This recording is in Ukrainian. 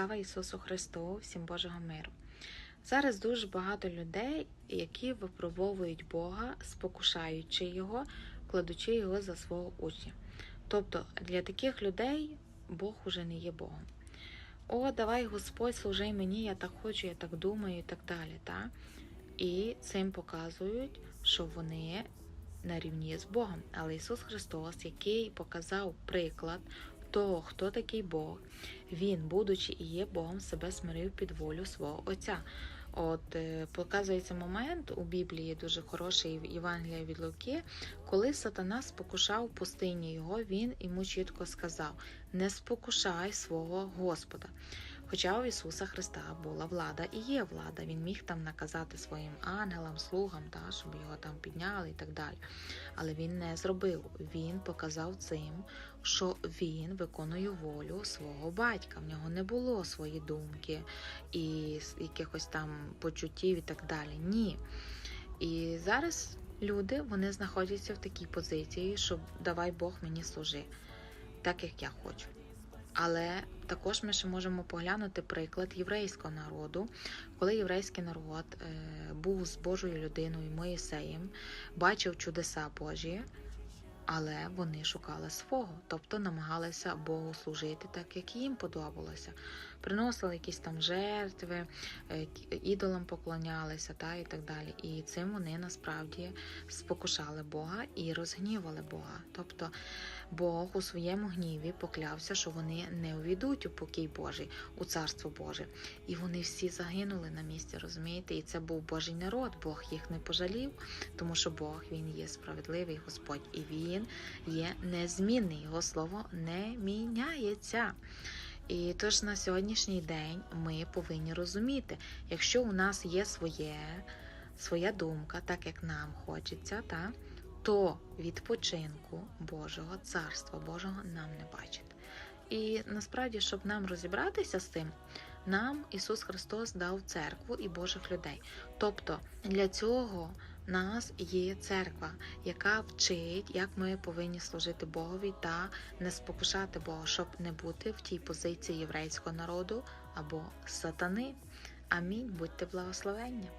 Слава Ісусу Христу, всім Божого миру. Зараз дуже багато людей, які випробовують Бога, спокушаючи Його, кладучи його за свого учня. Тобто для таких людей Бог уже не є Богом. О, давай Господь, служи мені, я так хочу, я так думаю і так далі. Та? І цим показують, що вони на рівні з Богом. Але Ісус Христос, який показав приклад того, хто такий Бог, Він, будучи і є Богом, себе смирив під волю свого Отця. От е, показується момент у Біблії дуже хороший в Євангелії від Луки, коли сатана спокушав в пустині його, він йому чітко сказав: не спокушай свого Господа. Хоча у Ісуса Христа була влада і є влада, Він міг там наказати своїм ангелам, слугам, та, щоб його там підняли і так далі. Але він не зробив. Він показав цим, що він виконує волю свого батька. В нього не було свої думки і якихось там почуттів і так далі. Ні. І зараз люди вони знаходяться в такій позиції, що давай Бог мені служи, так як я хочу. Але також ми ще можемо поглянути приклад єврейського народу, коли єврейський народ е, був з Божою людиною Моїсеєм, бачив чудеса Божі, але вони шукали свого, тобто намагалися Богу служити так, як їм подобалося. Приносили якісь там жертви, е, ідолам поклонялися та, і так далі. І цим вони насправді спокушали Бога і розгнівали Бога. Тобто Бог у своєму гніві поклявся, що вони не увійдуть у покій Божий, у царство Боже. І вони всі загинули на місці, розумієте? І це був Божий народ. Бог їх не пожалів, тому що Бог він є справедливий Господь, і Він є незмінний. Його слово не міняється. І тож на сьогоднішній день ми повинні розуміти, якщо у нас є своє, своя думка, так як нам хочеться, та, то відпочинку Божого царства Божого нам не бачить. І насправді, щоб нам розібратися з тим, нам Ісус Христос дав церкву і Божих людей. Тобто для цього нас є церква, яка вчить, як ми повинні служити Богові та не спокушати Бога, щоб не бути в тій позиції єврейського народу або сатани. Амінь. Будьте благословенні.